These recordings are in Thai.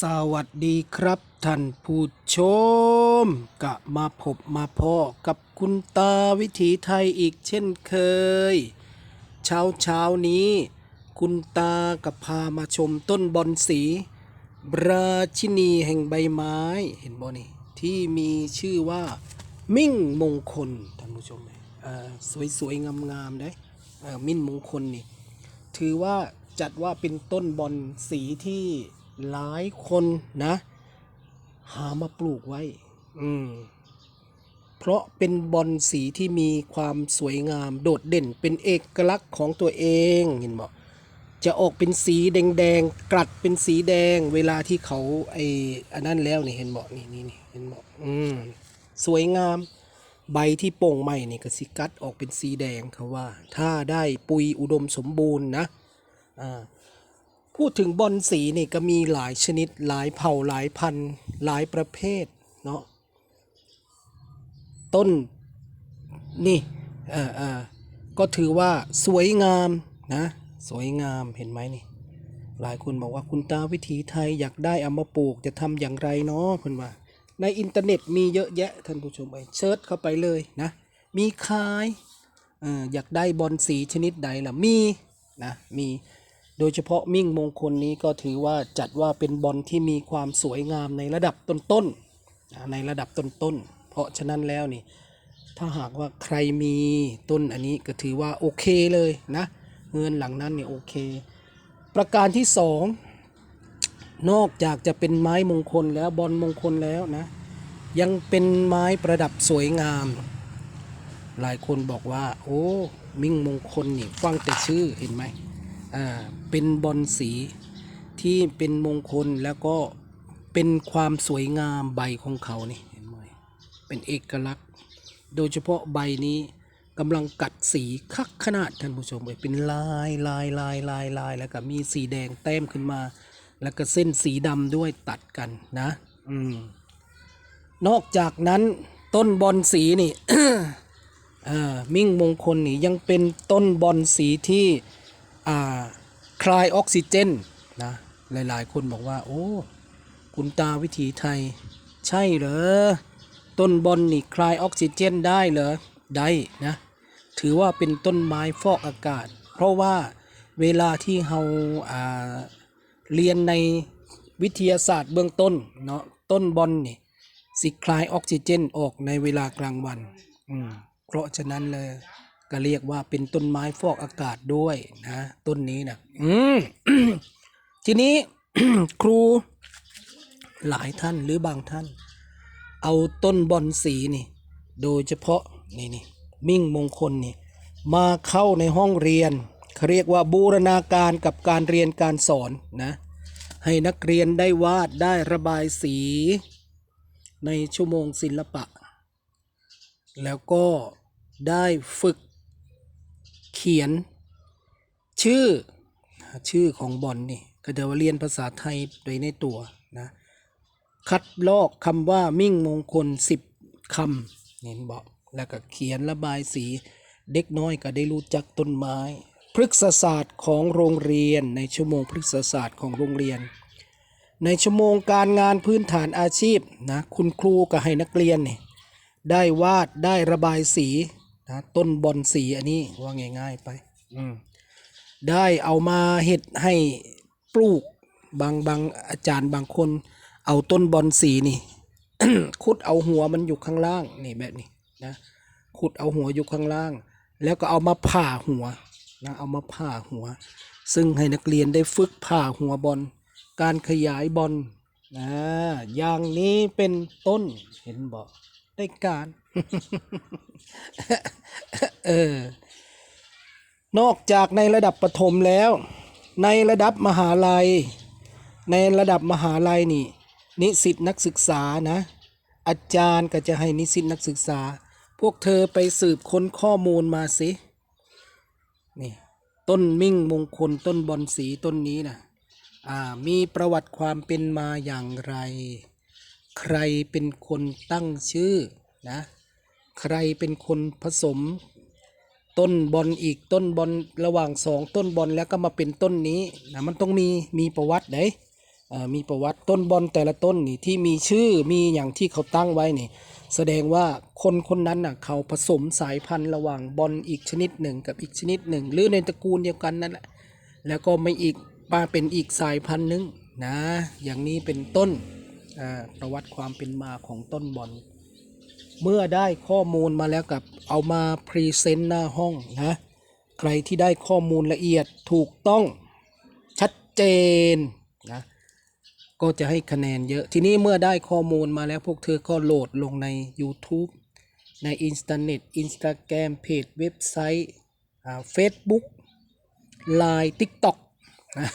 สวัสดีครับท่านผู้ชมกะมาพบมาพ่อกับคุณตาวิถีไทยอีกเช่นเคย เช้าเช้านี้ คุณตากับพามาชมต้นบอนสีบราชินีแห่งใบไม้เห็นบ่นี่ที่มีชื่อว่ามิ่งมงคลท่านผู้ชมเออสวยๆ งามๆได้เออมิ่งมงคลนี่ ถือว่าจัดว่าเป็นต้นบอนสีที่ หลายคนนะ หามาปลูกไว้ อืม เพราะเป็นบอนสีที่มีความสวยงาม โดดเด่นเป็นเอกลักษณ์ของตัวเองเห็นบอกจะออกเป็นสีแดงๆกลัดเป็นสีแดง เวลาที่เขาไออันนั้นแล้วนี่เห็นบอกนี่นี่นี่เห็นบอกอืมสวยงามใบที่โป่งใหม่นี่ก็สิกัดออกเป็นสีแดงเขาว่า ถ้าได้ปุยอุดมสมบูรณ์นะอ่า พูดถึงบอนสีนี่ก็มีหลายชนิดหลายเผ่าหลายพันธุ์หลายประเภทเนาะต้นนี่เออเออก็ถือว่าสวยงามนะสวยงามเห็นไหมนี่ หลายคนบอกว่าคุณตาวิถีไทยอยากได้เอามาปลูกจะทำอย่างไรเนาะเพื่อนว่า ในอินเทอร์เน็ตมีเยอะแยะท่านผู้ชมไปเชิญเข้าไปเลยนะ มีขายเอออยากได้บอลสีชนิดใดล่ะมีนะมี โดยเฉพาะมิ่งมงคลนี้ก็ถือว่าจัดว่าเป็นบอลที่มีความสวยงามในระดับต้นๆในระดับต้นๆเพราะฉะนั้นแล้วนี่ถ้าหากว่าใครมีต้นอันนี้ก็ถือว่าโอเคเลยนะเงินหลังนั้นเนี่ยโอเค ประการที่สองนอกจากจะเป็นไม้มงคลแล้วบอลมงคลแล้วนะ ยังเป็นไม้ประดับสวยงาม หลายคนบอกว่า โอ้ มิ่งมงคลนี่ฟังแต่ชื่อเห็นไหม เป็นบอลสีที่เป็นมงคลแล้วก็เป็นความสวยงามใบของเขานี่เห็นไหมเป็นเอกลักษณ์ โดยเฉพาะใบนี้กำลังกัดสีคักขนาดท่านผู้ชมเอ้ยเป็นลายลายลายลายลายแล้วก็มีสีแดงแต้มขึ้นมา แล้วก็เส้นสีดำด้วยตัดกันนะอืมนอกจากนั้นต้นบอนสีนี่เอ่อมิ่งมงคลนี่ยังเป็นต้นบอนสีที่อ่า คลายออกซิเจนนะหลายๆ คนบอกว่า โอ้คุณตาวิถีไทย ใช่เหรอ ต้นบอนนี่คลายออกซิเจนได้เหรอ ได้นะ ถือว่าเป็นต้นไม้ฟอกอากาศ เพราะว่าเวลาที่เราเรียนในวิทยาศาสตร์เบื้องต้นเนาะต้นบอลนี่สิคลายออกซิเจนออกในเวลากลางวัน อืมเพราะฉะนั้นเลย ก็เรียกว่าเป็นต้นไม้ฟอกอากาศด้วยนะต้นนี้นะอืมทีนี้ครูหลายท่านหรือบางท่าน เอาต้นบอนสีนี่ โดยเฉพาะนี่นี่มิ่งมงคลนี่ มาเข้าในห้องเรียนเขาเรียกว่าบูรณาการกับการเรียนการสอนนะให้นักเรียนได้วาดได้ระบายสี ในชั่วโมงศิลปะ แล้วก็ได้ฝึก เขียน ชื่อชื่อของบอลนี่ก็เดี๋ยวเรียนภาษาไทยโดยในตัวนะคัดลอกคำว่ามิ่งมงคลสิบคำเห็นบอกแล้วก็เขียนระบายสีเด็กน้อยก็ได้รู้จักต้นไม้ พฤกษศาสตร์ของโรงเรียนในชั่วโมงพฤกษศาสตร์ของโรงเรียน ในชั่วโมงการงานพื้นฐานอาชีพนะคุณครูก็ให้นักเรียนนี่ได้วาดได้ระบายสี นะต้นบอนสีอันนี้ว่าง่ายๆไป อืมได้เอามาเห็ดให้ปลูกบางบางอาจารย์บางคน เอาต้นบอนสีนี่ ขุดเอาหัวมันอยู่ข้างล่างนี่แบบนี้นะขุดเอาหัวอยู่ข้างล่าง แล้วก็เอามาผ่าหัวนะเอามาผ่าหัว ซึ่งให้นักเรียนได้ฝึกผ่าหัวบอลการขยายบอลนะอย่างนี้เป็นต้นเห็นบอกได้การ เออนอกจากในระดับประถมแล้ว ในระดับมหาลัย ในระดับมหาลัยนี่ นิสิตนักศึกษานะ อาจารย์ก็จะให้นิสิตนักศึกษา พวกเธอไปสืบค้นข้อมูลมาสินี่ต้นมิ่งมงคลต้นบอนสีต้นนี้นะอ่ามีประวัติความเป็นมาอย่างไร ใครเป็นคนตั้งชื่อนะ ใครเป็นคนผสมต้นบอลอีกต้นบอลระหว่างสองต้นบอลแล้วก็มาเป็นต้นนี้นะมันต้องมีมีประวัติเด้เอ่อมีประวัติต้นบอลแต่ละต้นนี่ที่มีชื่อมีอย่างที่เขาตั้งไว้นี่ แสดงว่าคนคนนั้นน่ะเขาผสมสายพันธุ์ระหว่างบอลอีกชนิดหนึ่งกับอีกชนิดหนึ่ง หรือในตระกูลเดียวกันนั่นแหละแล้วก็ไม่อีกมาเป็นอีกสายพันธุ์หนึงนะอย่างนี้เป็นต้นประวัติความเป็นมาของต้นบอล เมื่อได้ข้อมูลมาแล้วกับเอามาพรีเซนต์หน้าห้องนะ ใครที่ได้ข้อมูลละเอียดถูกต้องชัดเจนนะ ก็จะให้คะแนนเยอะ ทีนี้เมื่อได้ข้อมูลมาแล้วพวกเธอก็โหลดลงใน YouTube ในอินสตาเน็ตอินสตาแกรมเพจเว็บไซต์เฟซบุ๊กไลน์ทิกต็อกนะ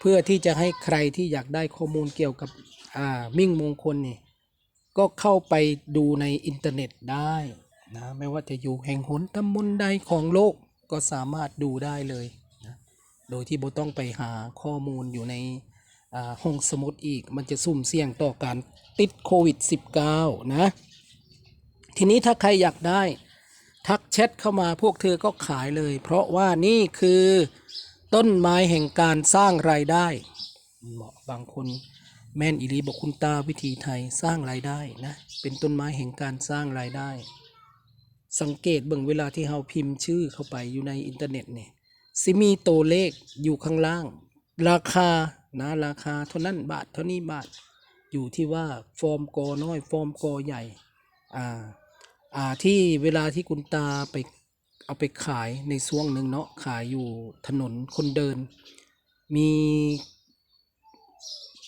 เพื่อที่จะให้ใครที่อยากได้ข้อมูลเกี่ยวกับอ่ามิ่งมงคลนี่ ก็เข้าไปดูในอินเทอร์เน็ตได้นะไม่ว่าจะอยู่แห่งหนตำบลใดของโลกก็สามารถดูได้เลยนะโดยที่บ่ต้องไปหาข้อมูลอยู่ในห้องสมุดอีกมันจะสุ่มเสี่ยงต่อการติดโควิด -19 นะ ทีนี้ถ้าใครอยากได้ ทักแชทเข้ามาพวกเธอก็ขายเลย เพราะว่านี่คือต้นไม้แห่งการสร้างรายได้เหมาะบางคน แม่นอิลีบอกคุณตาวิธีไทยสร้างรายได้นะ เป็นต้นไม้แห่งการสร้างรายได้ สังเกตเบิ่งเวลาที่เราพิมพ์ชื่อเข้าไปอยู่ในอินเทอร์เน็ตเนี่ยสิมีตัวเลขอยู่ข้างล่าง ราคานะราคาเท่านั้นบาทเท่านี้บาท อยู่ที่ว่าฟอร์มกอน้อย ฟอร์มกอใหญ่อ่าอ่าที่เวลาที่คุณตาไปเอาไปขายในช่วงหนึ่งเนาะขายอยู่ถนนคนเดิน มี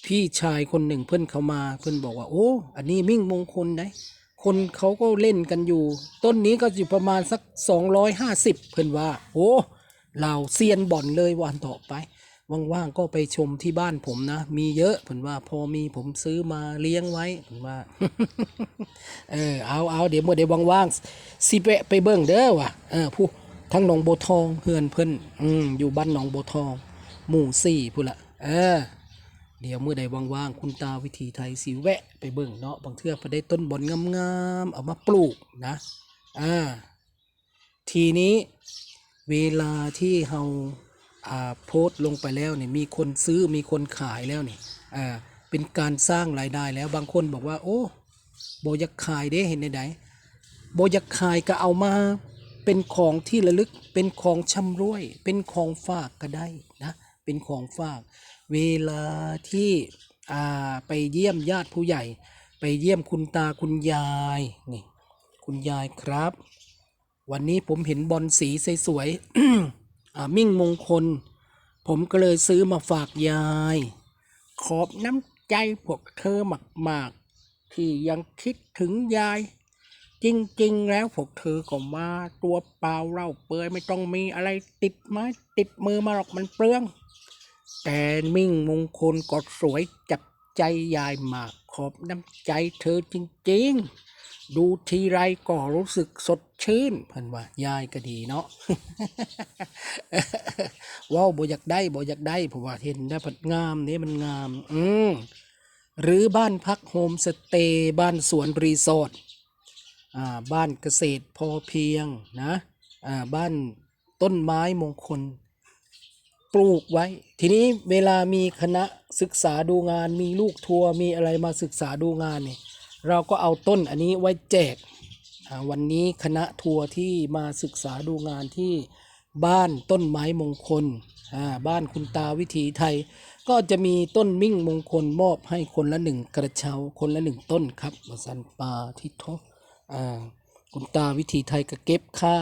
พี่ชายคนหนึ่งเพื่อนเขามาเพื่อนบอกว่า โอ้ อันนี้มิ่งมงคลนะคนเขาก็เล่นกันอยู่ ต้นนี้ก็อยู่ประมาณสักสองร้อยห้าสิบเพื่อนว่า โอ้เราเซียนบ่อนเลยวันต่อไปว่างๆก็ไปชมที่บ้านผมนะ มีเยอะเพื่อนว่าพอมีผมซื้อมาเลี้ยงไว้เพื่อนว่า เออเอาเอาเดี๋ยวเมื่อเดี๋ยวว่างๆสิไปไปเบิ่งเด้อว่ะเออผู้ทั้งหนองโบทองเฮือนเพิ่นอืมอยู่บ้านหนองโบทอง หมู่สี่พุ่นละเออ เดี๋ยวเมื่อใดว่างๆ คุณตาวิถีไทยสิแวะไปเบิ่งเนาะบางเทื่อพอได้ต้นบอนงามๆ เอามาปลูกนะอ่าทีนี้เวลาที่เฮาอ่าโพสต์ลงไปแล้วเนี่ยมีคนซื้อมีคนขายแล้วเนี่ยอ่าเป็นการสร้างรายได้แล้วบางคนบอกว่า โอ้บอยากขายเด้เห็นไหนๆบอยากขายก็เอามาเป็นของที่ระลึกเป็นของชำร่วย เป็นของฝากก็ได้นะ เป็นของฝาก เวลาที่ไปเยี่ยมญาติผู้ใหญ่ ไปเยี่ยมคุณตาคุณยายนี่คุณยายครับ วันนี้ผมเห็นบอลสีสวยๆมิ่งมงคล ผมก็เลยซื้อมาฝากยาย ขอบน้ำใจพวกเธอมากๆ ที่ยังคิดถึงยาย จริงๆ แล้วพวกเธอก็มาตัวเปล่าเล่าเปลือยไม่ต้องมีอะไรติดไม้ติดมือมาหรอกมันเปลือง แต่มิ่งมงคลก็สวยจับใจยายมากขอบน้ำใจเธอจริง ๆ ดูทีไรก็รู้สึกสดชื่นเพันว่ายายก็ดีเนาะว้าวบ่อยากได้บ่อยากได้เพราะว่าเห็นได้ผัดงามนี่มันงาม อืมหรือบ้านพักโฮมสเตย์บ้านสวนรีสอร์ทอ่าบ้านเกษตรพอเพียงนะอ่าบ้านต้นไม้มงคล ปลูกไว้ ทีนี้เวลามีคณะศึกษาดูงาน มีลูกทัวร์มีอะไรมาศึกษาดูงานเนี่ยเราก็เอาต้นอันนี้ไว้แจกวันนี้คณะทัวร์ที่มาศึกษาดูงานที่บ้านต้นไม้มงคลบ้านคุณตาวิถีไทย ก็จะมีต้นมิ่งมงคลมอบให้คนละหนึ่งกระเช้าคนละหนึ่งต้นครับมาสันปาทิโทอคุณตาวิธีไทยก็เก็บค่า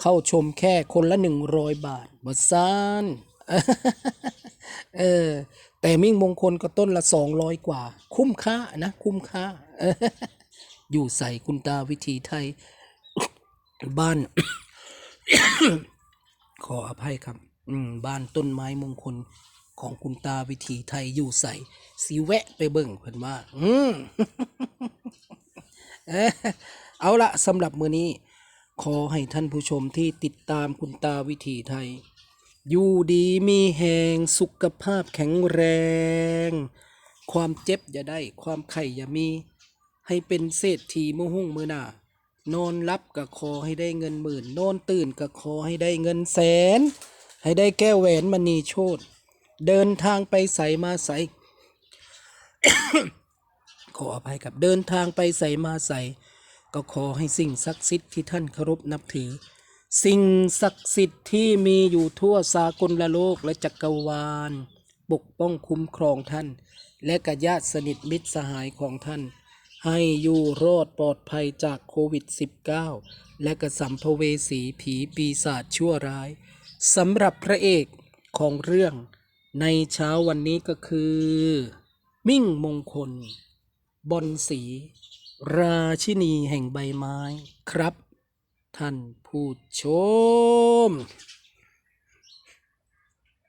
เข้าชมแค่คนละหนึ่งร้อยบาทบซาน เออ แต่มิ่งมงคลก็ต้นละสองร้อยกว่า คุ้มค่านะ คุ้มค่าอยู่ใส่คุณตาวิธีไทย บ้าน ขออภัยครับ อืม บ้านต้นไม้มงคลของคุณตาวิธีไทยอยู่ใส่สีแวะไปเบิ่งเพิ่นว่า อืมเอ้อเอาละสำหรับมือนี้ ขอให้ท่านผู้ชมที่ติดตามคุณตาวิถีไทย อยู่ดีมีแหงสุขภาพแข็งแรง ความเจ็บอย่าได้ ความไข่อย่ามี ให้เป็นเศรษฐีมือหุ่งมือหน้านอนรับก็ขอให้ได้เงินหมื่น นอนตื่นก็ขอให้ได้เงินแสน ให้ได้แก้วแหวนมณีโชตเดินทางไปใสมาใส ขออภัยกับ เดินทางไปใสมาใส ก็ขอให้สิ่งศักดิ์สิทธิ์ที่ท่านเคารพนับถือ สิ่งศักดิ์สิทธิ์ที่มีอยู่ทั่วสากลโลกและจักรวาล ปกป้องคุ้มครองท่าน และกญาติสนิทมิตรสหายของท่าน ให้อยู่รอดปลอดภัยจากโควิด -19 และกระสัมภเวสีผีปีศาจชั่วร้ายสำหรับพระเอกของเรื่องในเช้าวันนี้ก็คือ มิ่งมงคล บอนสี ราชินีแห่งใบไม้ครับ ท่านผู้ชม